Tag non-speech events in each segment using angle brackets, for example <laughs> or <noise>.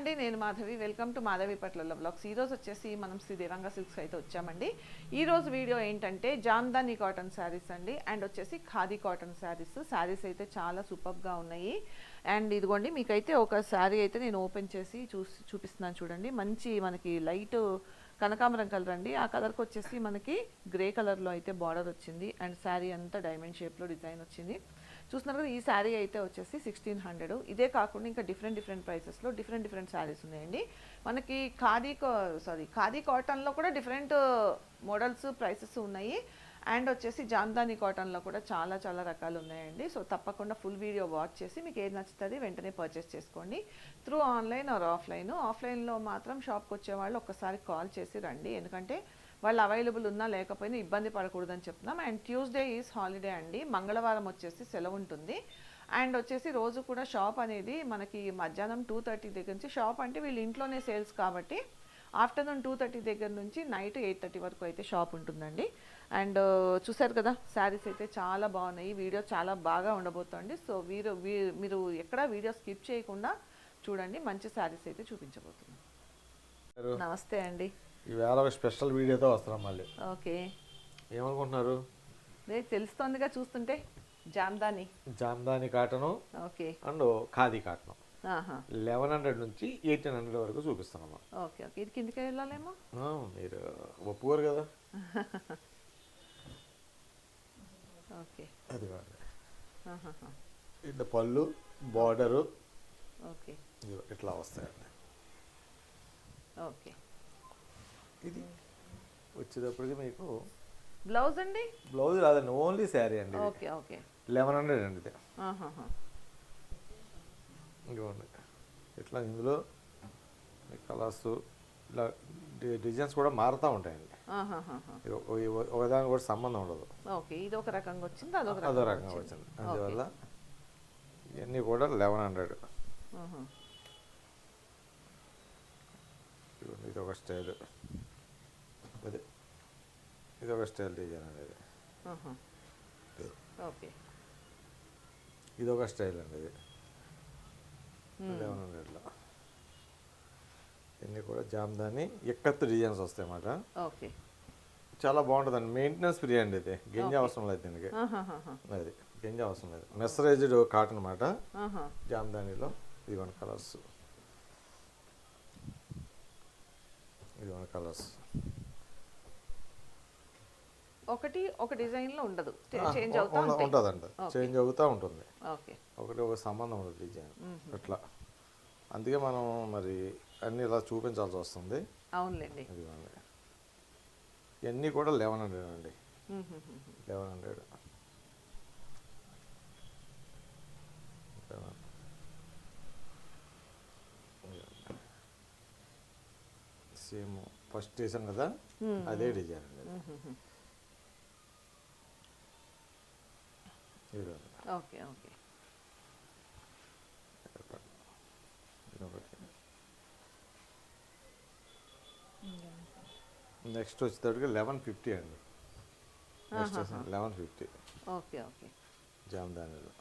అండి నేను Madhavi. Welcome to Madhavi పట్ల బ్లాగ్స్. ఈ రోజు వచ్చేసి మనం శ్రీదేవంగ సిల్క్స్ అయితే వచ్చామండి. ఈరోజు వీడియో ఏంటంటే జామ్దాని కాటన్ శారీస్ అండి. అండ్ వచ్చేసి ఖాదీ కాటన్ శారీస్. శారీస్ అయితే చాలా సూపర్గా ఉన్నాయి. అండ్ ఇదిగోండి మీకైతే ఒక శారీ అయితే నేను ఓపెన్ చేసి చూసి చూపిస్తున్నాను చూడండి. మంచి మనకి లైట్ కనకాంబరం కలర్ అండి. ఆ కలర్కి వచ్చేసి మనకి గ్రే కలర్లో అయితే బార్డర్ వచ్చింది. అండ్ శారీ అంతా డైమండ్ షేప్లో డిజైన్ వచ్చింది. చూస్తున్నారు కదా ఈ శారీ అయితే వచ్చేసి సిక్స్టీన్ హండ్రెడ్ ఇదే కాకుండా ఇంకా డిఫరెంట్ డిఫరెంట్ ప్రైసెస్లో డిఫరెంట్ డిఫరెంట్ శారీస్ ఉన్నాయండి. మనకి ఖాదీ సారీ ఖాదీ కాటన్లో కూడా డిఫరెంట్ మోడల్స్ ప్రైసెస్ ఉన్నాయి. అండ్ వచ్చేసి జామ్దాని కాటన్లో కూడా చాలా చాలా రకాలు ఉన్నాయండి. సో తప్పకుండా ఫుల్ వీడియో వాచ్ చేసి మీకు ఏది నచ్చుతుంది వెంటనే పర్చేస్ చేసుకోండి. త్రూ ఆన్లైన్ ఆర్ ఆఫ్లైన్ ఆఫ్లైన్లో మాత్రం షాప్కి వచ్చే వాళ్ళు ఒక్కసారి కాల్ చేసి రండి. ఎందుకంటే వాళ్ళు అవైలబుల్ ఉన్నా లేకపోయినా ఇబ్బంది పడకూడదని చెప్తున్నాం. అండ్ ట్యూస్డే ఈజ్ హాలిడే అండి. మంగళవారం వచ్చేసి సెలవు ఉంటుంది. అండ్ వచ్చేసి రోజు కూడా షాప్ అనేది మనకి మధ్యాహ్నం టూ థర్టీ దగ్గర నుంచి షాప్ అంటే వీళ్ళు ఇంట్లోనే సేల్స్ కాబట్టి ఆఫ్టర్నూన్ టూ థర్టీ దగ్గర నుంచి నైట్ ఎయిట్ థర్టీ వరకు అయితే షాప్ ఉంటుందండి. అండ్ చూసారు కదా శారీస్ అయితే చాలా బాగున్నాయి. వీడియో చాలా బాగా ఉండబోతోంది. సో వీరు వీ- మీరు ఎక్కడా వీడియో స్కిప్ చేయకుండా చూడండి. మంచి శారీస్ అయితే చూపించబోతున్నాం. నమస్తే అండి. ఈవేళ ఒక స్పెషల్ వీడియోతో వస్తున్నాం మళ్ళీ. ఓకే. ఏమనుకుంటున్నారు? రేపు తెలుస్తోందిగా చూస్తుంటే. Jamdani. Jamdani cotton okay. And khadi cotton. Eleven hundred నుంచి ఎయిటీన్ హండ్రెడ్ వరకు చూపిస్తున్నాం. Okay okay. ఇది కిందికి వెళ్ళాలేమో? మీరు ఒప్పుకోరు కదా. ఓకే. అది కాదు. ఇట్లా పళ్ళు బార్డరు. ఓకే. ఇట్లా వస్తాయండి. ఓకే. ఇది వచ్చేటప్పటికి మీకు బ్లౌజ్ అండి? బ్లౌజ్ రాదండి ఓన్లీ శారీ అండి ఓకే ఓకే. లెవెన్ హండ్రెడ్ అండి ఇది. ఇదిగోండి. ఇట్లా ఇందులో కలర్స్ ఇలా డిజైన్స్ కూడా మారుతూ ఉంటాయండి. ఒకదానికి కూడా సంబంధం ఉండదు. ఓకే ఇది ఒక రకంగా వచ్చింది అదొక అదో రకంగా వచ్చింది. అందువల్ల ఇవన్నీ కూడా లెవెన్ హండ్రెడ్. ఇది ఒక స్టైల్. ఒక స్టైల్ డిజైన్ అనేది. ఓకే. ఇది ఒక స్టైల్ అండి ఇది. లెవెన్ హండ్రెడ్లో. ఇవన్నీ కూడా జామ్దాని ఎక్కత్తు డిజైన్స్ వస్తాయి అన్నమాట ఓకే. చాలా బాగుంటుందండి. మెయింటెనెన్స్ ఫ్రీ అండి ఇది. గింజ అవసరం లేదు దీనికి. అది. గింజ అవసరం లేదు. మెసరైజ్డ్ కాటన్ అన్నమాట. ఆహా. జామ్దానిలో ఇదిగోండి కలర్స్ ఇదిగోండి కలర్స్ ఒకటి ఒక డిజైన్లో ఉండదు చేంజ్ అవుతా ఉంటుందండి. చేంజ్ అవుతూ ఉంటుంది. ఓకే. ఒకటి ఒక సంబంధం ఉండదు డిజైన్. అట్లా. అందుకే మనం మరి అన్నీ ఇలా చూపించాల్సి వస్తుంది. అవునులేండి. ఇవన్నీ కూడా లెవెన్ హండ్రెడ్ అండి. Eleven hundred. సేమ్ ఫస్ట్ చేసాం కదా? అదే డిజైన్ అండి మ్మ్. ఇదిగోండి. Okay okay. ఇదొకటి నెక్స్ట్ వచ్చేటప్పటికి లెవెన్ ఫిఫ్టీ అండి. Next eleven fifty. Okay okay. జామ్దానిలో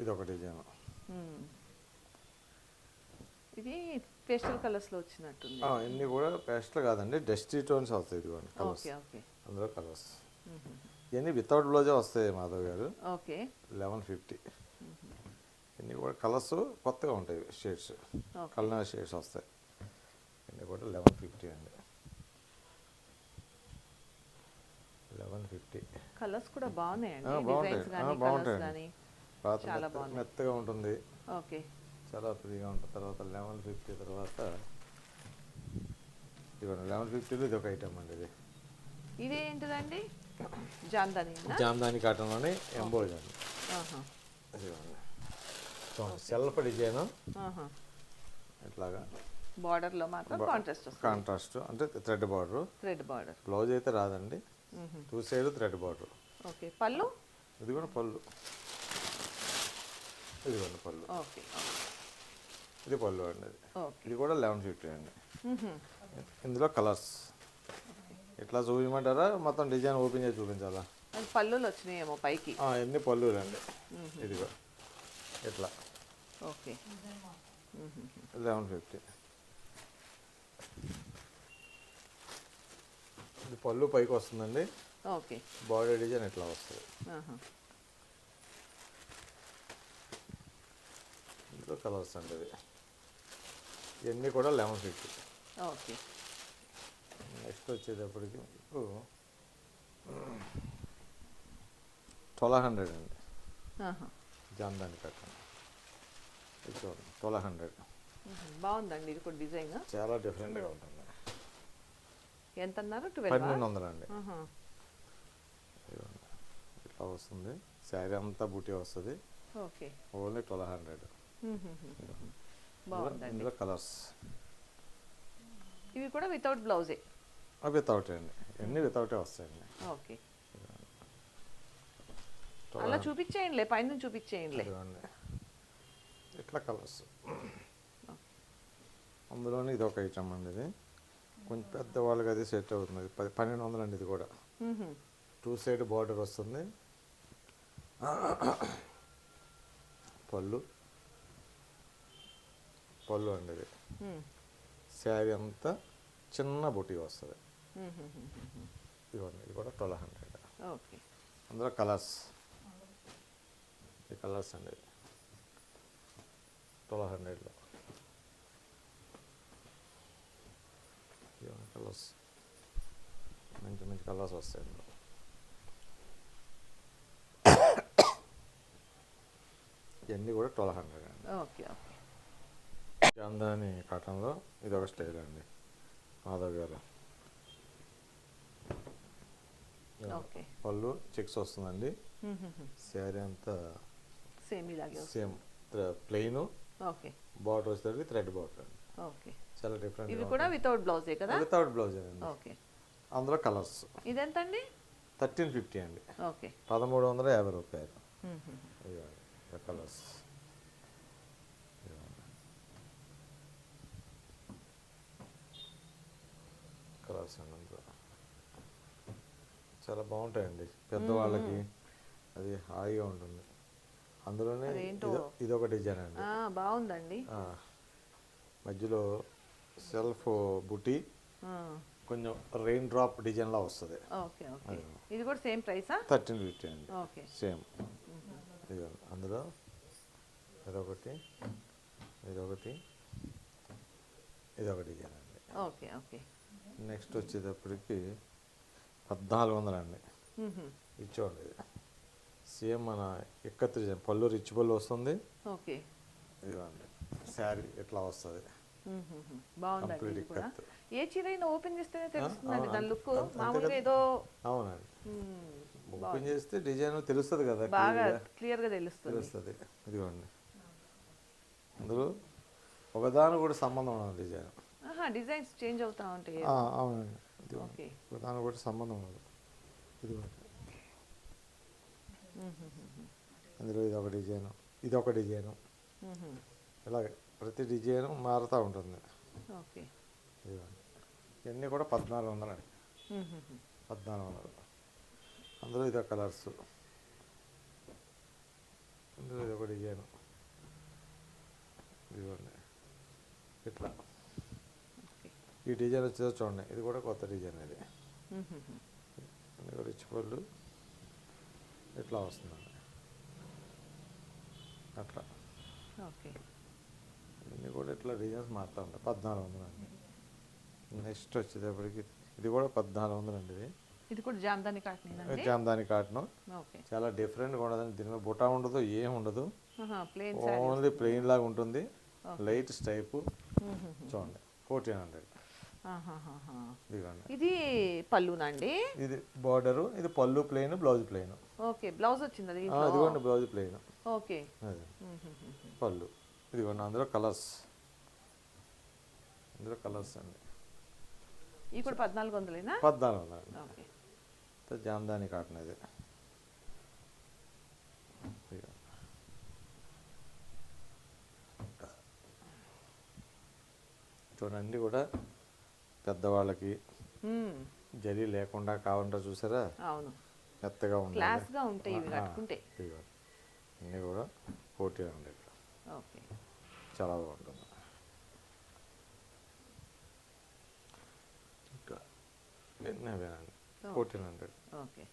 ఇది ఒక డిజైన్ మ్మ్. ఇది పేస్టల్ కలర్స్లో వచ్చినట్టుంది ఇన్ని కూడా పేస్ట్లు కాదండి dusty tones colours okay okay. అందులో కలర్స్. ఇవన్నీ వితౌట్ బ్లౌజే వస్తాయి మాధవ్ గారు. ఓకే. Eleven fifty. ఇన్ని కూడా కలర్స్ కొత్తగా ఉంటాయి షేడ్స్. కలర్ షేడ్స్ వస్తాయి. ఇన్ని కూడా లెవెన్ ఫిఫ్టీ అండి. Eleven fifty. కలర్స్ కూడా బాగున్నాయండి. బాగుంటాయి. చాలా. మెత్తగా ఉంటుంది. ఓకే. చాలా ఫ్రీగా ఉంటుంది. తర్వాత లెవెన్ ఫిఫ్టీ తర్వాత ఇవ్వండి లెవెన్ ఫిఫ్టీలో ఇది ఒక ఐటమ్ అండి ఇది. ఇది ఏంటిదండి జామ్దాని కాటన్లోని చూడండి సెల్ఫ్ డిజైన్. ఇట్లాగా. బార్డర్లో మాత్రం కాంట్రాస్ట్ కాంట్రాస్ట్ అంటే thread border. Thread border. Blouse అయితే రాదండి. Two side thread border. Okay pallu? ఇది కూడా పళ్ళు. ఇది కూడా పళ్ళు. ఓకే ఇది పళ్ళు అండి ఇది కూడా లెవెన్ ఫిఫ్టీ అండి. ఇందులో కలర్స్. ఇట్లా చూపించమంటారా మొత్తం డిజైన్ ఓపెన్ చేసి చూపించాలా? పళ్ళులు వచ్చినాయేమో పైకి. ఎన్ని పళ్ళు అండి ఇదిగో. ఇట్లా ఓకే. Eleven fifty. ఇది పళ్ళు పైకి వస్తుందండి. ఓకే. బాడీ డిజైన్ ఇట్లా వస్తుంది. ఇందులో కలర్స్ అండి ఇవన్నీ కూడా లెవెన్ ఫిఫ్టీ. ఓకే. నెక్స్ట్ వచ్చేటప్పటికి మీకు ట్వెల్వ్ హండ్రెడ్ అండి. ఇది చూడండి ట్వెల్వ్ హండ్రెడ్. బాగుందండి ఇది కూడా డిజైన్. చాలా డిఫరెంట్గా ఉంటుంది. ఎంత అన్నారు పన్నెండు వందలు అండి. ఇట్లా వస్తుంది. శారీ అంతా బూటీ వస్తుంది. ఓకే. Only twelve hundred. ఇందులో కలర్స్. ఇవి కూడా వితౌట్ బ్లౌజే? వితౌట్ అండి. ఇవన్నీ వితౌటే వస్తాయండి. ఓకే. అలా చూపించేయండిలే పైన చూపించేయండిలే. ఇట్లా కలర్స్ అందులోనే ఇది ఒక ఐటమ్ అండి ఇది. కొంచెం పెద్ద వాళ్ళకి అది సెట్ అవుతుంది. పది పన్నెండు వందలు అండి ఇది కూడా. టూ సైడ్ బార్డర్ వస్తుంది. పళ్ళు. పళ్ళు అండి ఇది. శారీ అంతా చిన్న బుటీ వస్తుంది. ఇదిగోండి ఇది కూడా ట్వెల్వ్ హండ్రెడ్. ఓకే. అందులో కలర్స్. ఈ కలర్స్ అండి. ట్వెల్వ్ హండ్రెడ్లో. కలర్స్. మంచి మంచి కలర్స్ వస్తాయి ఇందులో ఇవన్నీ కూడా ట్వెల్వ్ హండ్రెడ్ అండి. Okay okay. జాందాని కాటన్లో ఇది ఒక స్టైల్ అండి. మాధవ్ గారు ఓకే పళ్ళు చెక్స్ వస్తుందండి. మ్మ్. శారీ అంతా సేమ్ ఇలాగే. సేమ్ ప్లెయిన్ ఓకే బార్డర్ వచ్చేసరికి థ్రెడ్ బార్డర్ అండి. ఓకే చాలా డిఫరెంట్ ఇవి కూడా వితౌట్ బ్లౌజే కదా? వితౌట్ బ్లౌజ్ అండి. ఓకే అందులో కలర్స్ ఇదెంతండి? థర్టీన్ ఫిఫ్టీ అండి. ఓకే పదమూడు వందల యాభై రూపాయలు. కలర్స్ కలర్స్ అండి అందులో చాలా బాగుంటాయండి. పెద్దవాళ్ళకి అది హాయిగా ఉంటుంది. అందులోనే. ఇదో- ఇదొక డిజైన్ అండి. బాగుందండి. మధ్యలో సెల్ఫ్ బుటీ కొంచెం రెయిన్ డ్రాప్ డిజైన్లా వస్తుంది. Okay okay. ఇది కూడా సేమ్ ప్రైసా థర్టీన్ ఫిఫ్టీ అండి. ఓకే. సేమ్. అందులో ఇదొకటి ఇదొకటి ఇదొక డిజైన్ అండి. Okay okay. నెక్స్ట్ వచ్చేటప్పటికి పద్నాలుగు వందలు అండి ఇది సేమ్ మన ఎక్కత్తి డిజైన్ పళ్ళు రిచ్ పళ్ళు వస్తుంది. ఓకే. ఇదిగోండి. శారీ ఇట్లా వస్తుంది. బాగుందండి ఇది కూడా. ఏ చీర అయినా ఓపెన్ చేస్తేనే తెలుస్తుందండి అవును, దాని లుక్. మామూలుగా. ఏదో అవునండి. ఓపెన్ చేస్తే డిజైన్ తెలుస్తుంది కదా బాగా. క్లియర్గా. తెలుస్తుంది. తెలుస్తుంది. ఇదిగోండి. అందులో ఒకదాని కూడా సంబంధం ఉండదు డిజైన్. ఆహా డిజైన్స్ చేంజ్ అవుతా ఉంటాయి. అవునండి. ఓకే. ఒకదాని కూడా సంబంధం ఉండదు. ఇదిగోండి. అందులో ఇది ఒక డిజైన్ ఇది ఒక డిజైన్. ఇలాగే ప్రతి డిజైన్ మారుతూ ఉంటుంది. ఇవన్నీ కూడా పద్నాలుగు వందలు. అండి. పద్నాలుగు వందలు. అందులో ఇది కలర్స్. అందులో ఇది ఒక డిజైన్. ఇదిగోండి. ఇట్లా. ఈ డిజైన్ వచ్చేదో చూడండి. ఇది కూడా కొత్త డిజైన్ ఇది. రిచ్ పళ్ళు ఇట్లా వస్తుందండి అట్లా. ఇవన్నీ కూడా ఇట్లా డిజైన్స్ మారుతూ ఉంటాయి. పద్నాలుగు వందలు అండి. నెక్స్ట్ వచ్చేటప్పటికి ఇది కూడా పద్నాలుగు వందలు అండి ఇది. ఇది కూడా జామ్దాని కాటన్ అండి? జామ్దాని కాటన్. ఓకే. చాలా డిఫరెంట్గా ఉండదండి. దీని మీద బుటా ఉండదు ఏం ఉండదు. ప్లేన్ ఓన్లీ ప్లెయిన్ లాగా ఉంటుంది. Light stripe. చూడండి. Fourteen hundred. ఇది పళ్ళునా అండి? ఇది బార్డరు ఇది pallu plain blouse plain. Okay blouse వచ్చింది అది ఇదిగోండి బ్లౌజ్ ప్లెయిన్. ఓకే. పళ్ళు. ఇదిగోండి అందులో కలర్స్. అందులో కలర్స్ అండి. ఇవి కూడా పద్నాలుగు వందలేనా? పద్నాలుగు వందలు జామ్దాని కాటన్ ఇది. చూడండి కూడా పెద్దవాళ్ళకి జరి లేకుండా కావాలంటే చూసారా? అవును. మెత్తగా క్లాస్గా ఉంటాయి ఇవి కట్టుకుంటే. కూడా పోటీ హండ్రెడ్ ఓకే. చాలా బాగుంటుంది. Fourteen hundred okay.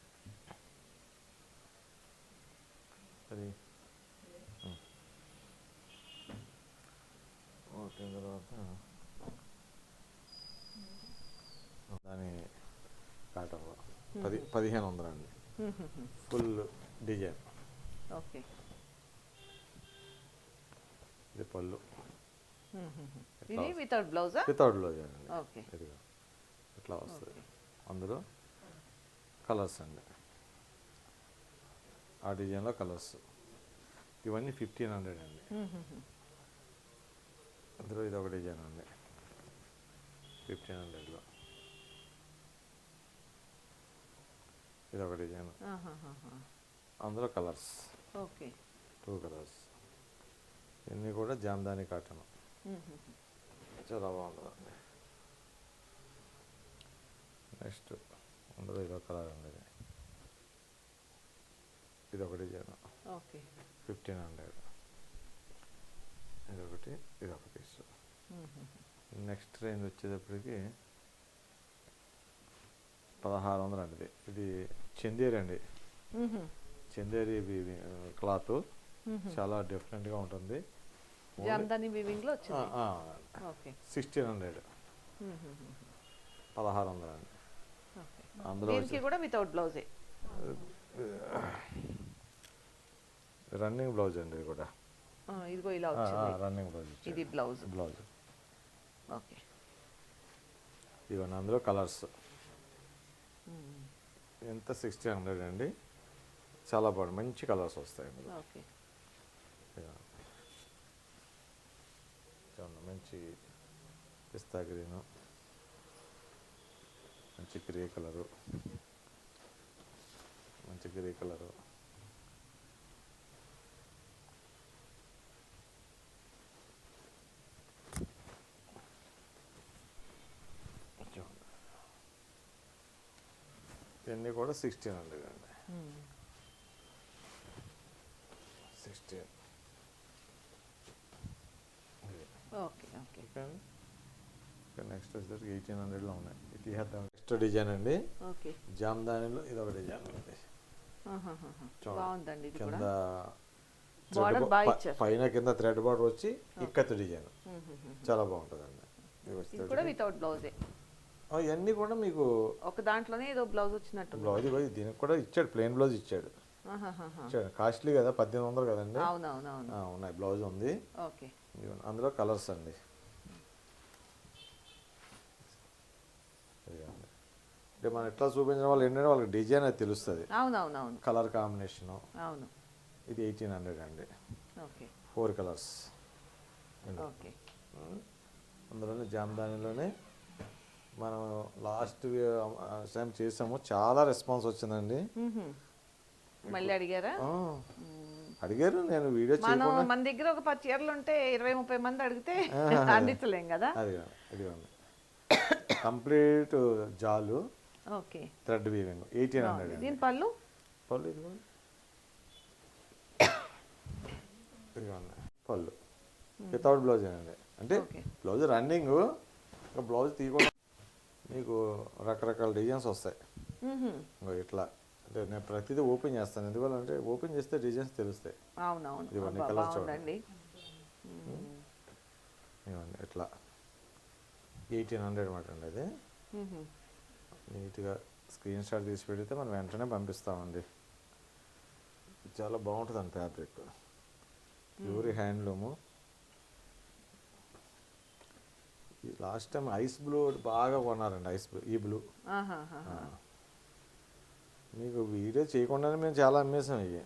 అది. ఓకే తర్వాత పది పదిహేను వందలండి. Full <laughs> design. ఓకే. ఇది పళ్ళు. ఇది వితౌట్ బ్లౌజా వితౌట్లో చేయండి ఓకే. ఇదిగో. ఇట్లా వస్తుంది. అందులో కలర్స్ అండి. ఆ డిజైన్లో కలర్స్ ఇవన్నీ ఫిఫ్టీన్ హండ్రెడ్ అండి. అందులో ఇది ఒక డిజైన్ ఉంది ఫిఫ్టీన్ హండ్రెడ్లో ఇది ఒక డిజైన్ అందులో కలర్స్. ఓకే. Two colours. ఇవన్నీ కూడా జామ్దాని కాటన్. చాలా బాగుంటుందండి నెక్స్ట్ అందులో ఇది కలర్ అండి ఇది. ఒక డిజైన్ ఓకే. Fifteen hundred. ఇది ఒకటి ఇది ఒక పీస్. నెక్స్ట్ రేంజ్ వచ్చేటప్పటికి పదహారు వందలు అండి. ఇది చందేరి అండి. చందేరి క్లాత్. చాలా డిఫరెంట్గా ఉంటుంది. Sixteen hundred. పదహారు వందలు అండి. అందులో కూడా వితౌట్ బ్లౌజే? రన్నింగ్ బ్లౌజ్ అండి ఇది కూడా. ఇదిగో ఇలా వచ్చింది. రన్నింగ్ బ్లౌజ్ ఇది బ్లౌజ్. బ్లౌజ్. ఓకే. ఇవన్నీ అందులో కలర్స్. ఎంత సిక్స్టీ హండ్రెడ్ అండి? చాలా బాగుంది. మంచి కలర్స్ వస్తాయి ఓకే. మంచి పిస్తా గ్రీను. మంచి గ్రే కలరు. మంచి గ్రే కలరు చూడండి. ఇవన్నీ కూడా సిక్స్టీన్ హండ్రెడ్ అండి సిక్స్టీన్. Okay okay. నెక్స్ట్ వచ్చేసరికి ఎయిటీన్ హండ్రెడ్లో ఉన్నాయి. ఇది నెక్స్ట్ డిజైన్ అండి. ఓకే. జామ్దానిలో ఇది ఒక డిజైన్ ఉంది చూడండి. బాగుందండి ఇది కింద. పైన కింద థ్రెడ్ బార్డర్ వచ్చి ఇక్కత్ డిజైన్. చాలా బాగుంటుందండి. ఇది ఇది కూడా వచ్చేటప్పటికి- వితౌట్ బ్లౌజే ఇవన్నీ కూడా మీకు ఒక దాంట్లోనే ఏదో బ్లౌజ్ వచ్చినట్టు బ్లౌజ్ దీనికి కూడా ఇచ్చాడు ప్లెయిన్ బ్లౌజ్ ఇచ్చాడు. కాస్ట్లీ కదా పద్దెనిమిది వందలు కదండి? ఉన్నాయి బ్లౌజ్ ఉంది. అందులో కలర్స్ అండి. అంటే మనం ఎట్లా చూపించిన వాళ్ళు ఏంటంటే వాళ్ళకి డిజైన్ అది తెలుస్తుంది. Colour combination. అవును. ఇది ఎయిటీన్ హండ్రెడ్ అండి. ఓకే. Four colours. ఓకే. అందులోనే జామ్దానిలోనే మనం లాస్ట్ టైం చేసాము. చాలా రెస్పాన్స్ వచ్చిందండి. మళ్ళీ అడిగారా? అడిగారు నేను వీడియో మనం మన దగ్గర ఒక పది చీరలు ఉంటే ఇరవై ముప్పై మంది అడిగితే అందించలేం కదా? అది కంప్లీట్ జాలు okay. Thread weaving eighteen hundred దీని పళ్ళు? పళ్ళు ఇదిగోండి. పళ్ళు. వితౌట్ బ్లౌజ్ అండి అంటే. బ్లౌజ్ రన్నింగ్ ఇంకా బ్లౌజ్ తీయకుండా మీకు రకరకాల డిజైన్స్ వస్తాయి. ఇట్లా. అంటే నేను ప్రతిదీ ఓపెన్ చేస్తాను. ఎందువల్లంటే ఓపెన్ చేస్తే డిజైన్స్ తెలుస్తాయి. colours చూడండి. ఇవ్వండి ఇట్లా. ఎయిటీన్ హండ్రెడ్ మాట అండి అది. నీట్గా స్క్రీన్ షాట్ తీసి పెడితే మనం వెంటనే పంపిస్తామండి. చాలా బాగుంటుందండి fabric. Pure handloom. Last time ice blue బాగా కొన్నారండి ఐస్ బ్లూ ఈ బ్లూ. మీకు వీడియో చేయకుండానే మేము చాలా అమ్మేసాం ఇవి.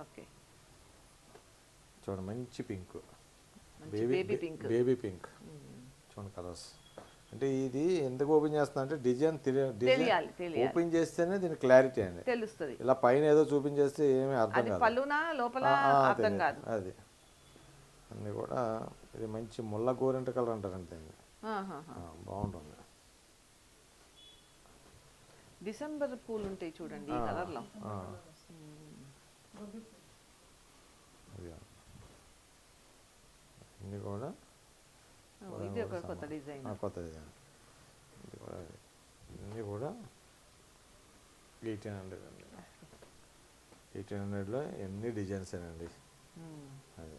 ఓకే. చూడండి మంచి pink. baby pink. Baby pink. చూడండి కలర్స్. అంటే ఇది ఎందుకు ఓపెన్ చేస్తున్నా అంటే డిజైన్ తెలియాలి. ఓపెన్ చేస్తేనే దీని క్లారిటీ అండి. తెలుస్తుంది. ఇలా పైన ఏదో చూపించేస్తే ఏమీ అర్థం కాదు. లోపల అర్థం. కాదు. అది. అన్నీ కూడా ఇది మంచి ముల్ల గోరింట కలర్. ఆ, బాగుంటుంది. డిసెంబర్ పూలు ఉంటాయి చూడండి ఈ. ఇది కూడా ఇది ఒక కొత్త డిజైన్. కొత్త డిజైన్. ఇది కూడా ఇవన్నీ కూడా ఎయిటీన్ హండ్రెడ్ అండి. ఎయిటీన్ హండ్రెడ్లో ఎన్ని డిజైన్స్ అండి అది.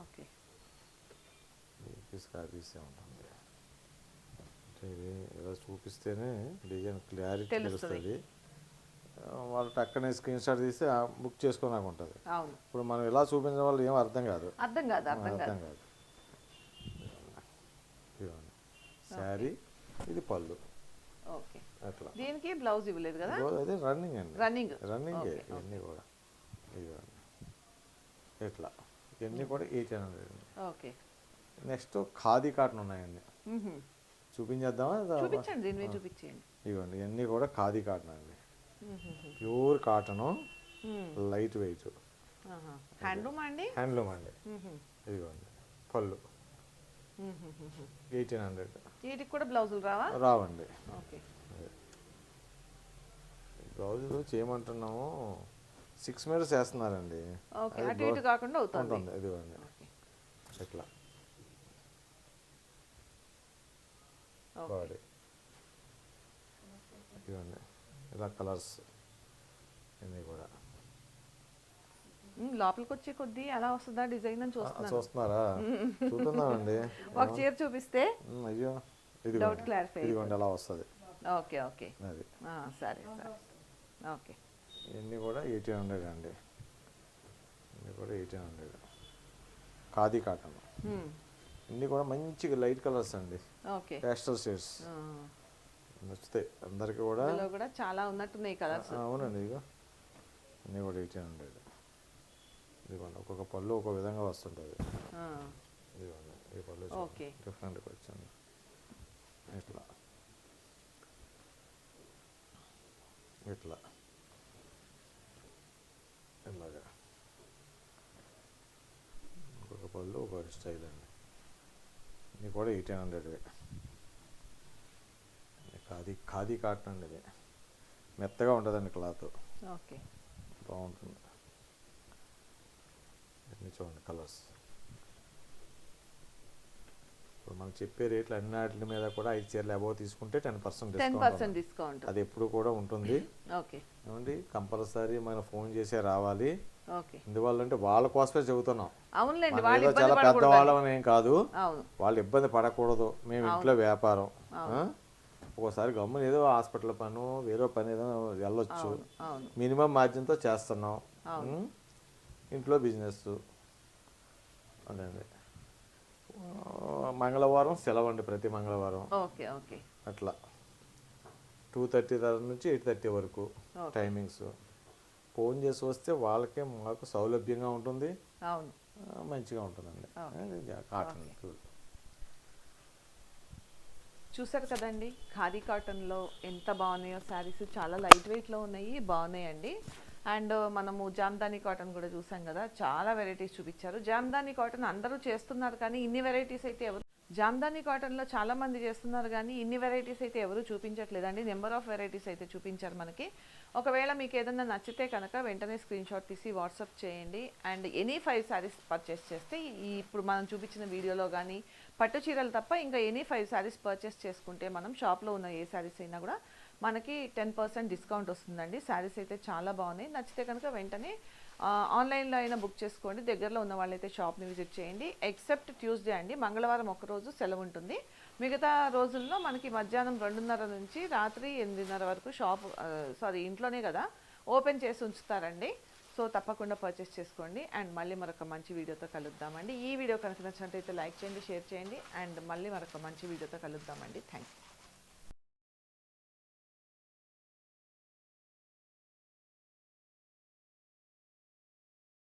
ఓకే. ఉంటుంది అంటే ఇది ఇలా చూపిస్తేనే డిజైన్ క్లారిటీ తెలుస్తుంది. వాళ్ళు టక్కనే స్క్రీన్ షాట్ తీస్తే బుక్ చేసుకోనాక ఉంటుంది. ఇప్పుడు మనం ఇలా చూపించడం వల్ల ఏం అర్థం కాదు. అర్థం కాదు అర్థం కాదు. శారీ ఇది పళ్ళు. ఓకే. అట్లా. దీనికి బ్లౌజ్ ఇవ్వలేదు కదా? అది రన్నింగ్ అండి. రన్నింగ్. రన్నింగ్ ఇవన్నీ కూడా. ఇదిగోండి. ఇట్లా ఇవన్నీ కూడా eighteen hundred okay. Next khadi cotton ఉన్నాయండి. చూపించేద్దామా? చూపించండి చూపించేయండి. ఇదిగోండి ఇవన్నీ కూడా ఖాదీ కాటన్ అండి. Pure cotton. Light weight. Handloom అండి? హ్యాండ్లూమ్ అండి. ఇదిగోండి పళ్ళు. Eighteen hundred. వీటికి కూడా బ్లౌజులు రావా? రావండి. ఓకే. బ్లౌజులు చేయమంటున్నాము. సిక్స్ మీటర్స్ వేస్తున్నారండి అటు ఇటు కాకుండా అవుతుంది. ఇదిగోండి ఇట్లా బాడీ. ఇదిగోండి ఇలా కలర్స్ ఇవన్నీ కూడా. లోపలికి వచ్చే కొద్దీ ఎలా వస్తుందా డిజైన్ అని చూస్తున్నాను. చూస్తున్నారా? చూస్తున్నామండి. <laughs> ఒక చీర చూపిస్తే అయ్యో డౌట్ ఇదిగోండి క్లారిఫై ఇదిగోండి అలా వస్తుంది. Okay okay. అది. సరే సరే. ఓకే. ఇవన్నీ కూడా ఎయిటీన్ హండ్రెడ్ అండి. ఇవన్నీ కూడా ఎయిటీన్ హండ్రెడ్ ఖాదీ కాటన్. ఇన్ని కూడా మంచిగా లైట్ కలర్స్ అండి. ఓకే. పేస్టల్ షేడ్స్ నచ్చుతాయి అందరికీ కూడా కూడా చాలా ఉన్నట్టున్నాయి కలర్స్. అవునండి ఇదిగో. అన్నీ కూడా ఎయిటీన్ హండ్రెడ్ ఇదిగోండి ఒక్కొక్క పళ్ళు ఒక విధంగా వస్తుంటుంది. ఇదిగోండి ఈ పళ్ళు. డిఫరెంట్గా వచ్చింది ఇట్లా. ఇట్లా ఇలాగా ఒక్కొక్క స్టైల్ అండి ఇది కూడా eighteen hundred khadi khadi cotton అండి ఇది. మెత్తగా ఉంటుందండి క్లాత్. ఓకే. బాగుంటుంది. చూడండి కలర్స్. ఇప్పుడు మనం చెప్పే రేట్లు అన్నిటి మీద కూడా ఐదు చీరలు అబౌవ్ తీసుకుంటే టెన్ పర్సెంట్ డిస్కౌంట్. అది ఎప్పుడు కూడా ఉంటుంది. ఓకే. ఏమండి? కంపల్సరీ మనం ఫోన్ చేసే రావాలి. ఎందువల్ల అంటే వాళ్ళ కోసమే చెబుతున్నాం. అవునులేండి ఏదో చాలా పెద్దవాళ్ళం ఏం కాదు. వాళ్ళు ఇబ్బంది పడకూడదు. మేము ఇంట్లో వ్యాపారం? ఒక్కోసారి గమ్మున ఏదో హాస్పిటల్ పను వేరే పని ఏదో వెళ్ళొచ్చు. మినిమం మార్జిన్తో చేస్తున్నాం? ఇంట్లో బిజినెస్. అదండి ఆ, మంగళవారం సెలవు అండి ప్రతి మంగళవారం. Okay okay. అట్లా. టూ థర్టీ నుంచి ఎయిట్ థర్టీ వరకు. టైమింగ్స్. ఫోన్ చేసి వస్తే వాళ్ళకే మాకు సౌలభ్యంగా ఉంటుంది. అవును. మంచిగా ఉంటుందండి. కాటన్. చూసారు కదండి ఖాదీ కాటన్లో ఎంత బాగున్నాయో శారీస్ చాలా లైట్ వెయిట్లో ఉన్నాయి బాగున్నాయండి. అండ్ మనము జామ్దాని కాటన్ కూడా చూసాం కదా చాలా వెరైటీస్ చూపించారు. జామ్దాని కాటన్ అందరూ చేస్తున్నారు కానీ ఇన్ని వెరైటీస్ అయితే ఎవరు జామ్దాని కాటన్లో చాలా మంది చేస్తున్నారు కానీ ఇన్ని వెరైటీస్ అయితే ఎవరు చూపించట్లేదండి. నెంబర్ ఆఫ్ వెరైటీస్ అయితే చూపించారు మనకి. ఒకవేళ మీకు ఏదైనా నచ్చితే కనుక వెంటనే స్క్రీన్ షాట్ తీసి వాట్సాప్ చేయండి. And any five saris purchase చేస్తే ఈ ఇప్పుడు మనం చూపించిన వీడియోలో కానీ పట్టు చీరలు తప్ప ఇంకా ఎనీ ఫైవ్ శారీస్ పర్చేస్ చేసుకుంటే మనం షాప్లో ఉన్న ఏ శారీస్ అయినా కూడా మనకి టెన్ పర్సెంట్ డిస్కౌంట్ వస్తుందండి. శారీస్ అయితే చాలా బాగున్నాయి. నచ్చితే కనుక వెంటనే ఆన్లైన్లో అయినా బుక్ చేసుకోండి. దగ్గరలో ఉన్న వాళ్ళైతే షాప్ని విజిట్ చేయండి. ఎక్సెప్ట్ ట్యూస్డే అండి. మంగళవారం ఒకరోజు సెలవు ఉంటుంది. మిగతా రోజుల్లో మనకి మధ్యాహ్నం రెండున్నర నుంచి రాత్రి ఎనిమిదిన్నర వరకు షాప్ సారీ ఇంట్లోనే కదా ఓపెన్ చేసి ఉంచుతారండి. సో తప్పకుండా పర్చేస్ చేసుకోండి. అండ్ మళ్ళీ మరొక మంచి వీడియోతో కలుద్దామండి. ఈ వీడియో కనుక నచ్చినట్టయితే లైక్ చేయండి షేర్ చేయండి. అండ్ మళ్ళీ మరొక మంచి వీడియోతో కలుద్దామండి. Thank you.